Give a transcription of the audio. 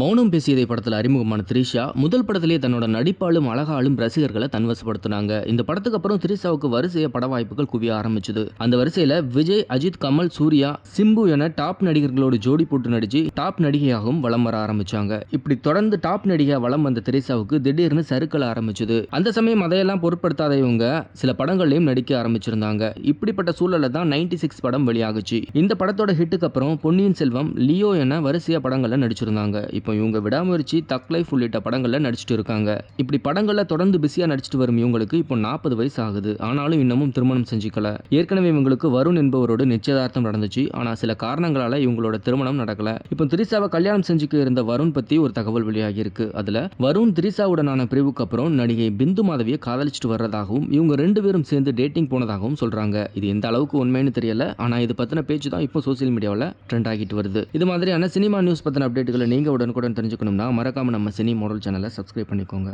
மௌனம் பேசியதை படத்தில் அறிமுகமான த்ரிஷா முதல் படத்திலே தன்னோட நடிப்பாலும் அழகாலும் ரசிகர்களை தன்வசப்படுத்தினாங்க. இந்த படத்துக்கு அப்புறம் த்ரிஷாவுக்கு வரிசைய பட வாய்ப்புகள் குவிய ஆரம்பிச்சது. அந்த வரிசையில விஜய் அஜித் கமல் சூர்யா சிம்பு என டாப் நடிகர்களோடு ஜோடி போட்டு நடிச்சு டாப் நடிகையாகவும் வலம் வர ஆரம்பிச்சாங்க. இப்படி தொடர்ந்து டாப் நடிகையா வலம் வந்த த்ரிஷாவுக்கு திடீர்னு சறுக்கல ஆரம்பிச்சது. அந்த சமயம் அதையெல்லாம் பொருட்படுத்தாத இவங்க சில படங்கள்லயும் நடிக்க ஆரம்பிச்சிருந்தாங்க. இப்படிப்பட்ட சூழல்ல தான் நைன்டி சிக்ஸ் படம் வெளியாகுச்சு. இந்த படத்தோட ஹிட்டுக்கு அப்புறம் பொன்னியின் செல்வம் லியோ என வரிசையா படங்கள்ல நடிச்சிருந்தாங்க. இப்போ இவங்க விடாமுயற்சி தக் லைஃப் உள்ளிட்ட படங்களில் நடிச்சிட்டு இருக்காங்க. இப்படி படங்களில் தொடர்ந்து பிஸியாக நடிச்சிட்டு வரும் இவங்களுக்கு இப்போ நாற்பது வயசு ஆகுது. ஆனாலும் இன்னமும் திருமணம் செஞ்சுக்கல. ஏற்கனவே இவங்களுக்கு வருண் என்பவரோடு நிச்சயதார்த்தம் நடந்துச்சு. ஆனால் சில காரணங்களால இவங்களோட திருமணம் நடக்கல. இப்போ திரிசாவை கல்யாணம் செஞ்சுக்க இருந்த வருண் பற்றி ஒரு தகவல் வெளியாகியிருக்கு. இருக்கு வருண் திரிசாவுடனான பிரிவுக்கு அப்புறம் நடிகை பிந்து மாதவியை காதலிச்சிட்டு வர்றதாகவும் இவங்க ரெண்டு பேரும் சேர்ந்து டேட்டிங் போனதாகவும் சொல்கிறாங்க இது எந்த அளவுக்கு உண்மைன்னு தெரியல. ஆனால் இது பற்றின பேச்சு தான் இப்போ சோசியல் மீடியாவில் ட்ரெண்ட் ஆகிட்டு வருது. இது மாதிரியான சினிமா நியூஸ் பற்றின அப்டேட்டுகளை நீங்கள் உடனே உடனுக்குடன் தெரிஞ்சுக்கணும்னா மறக்காம நம்ம சினி மாடல் சேனலை சப்ஸ்கிரைப் பண்ணிக்கோங்க.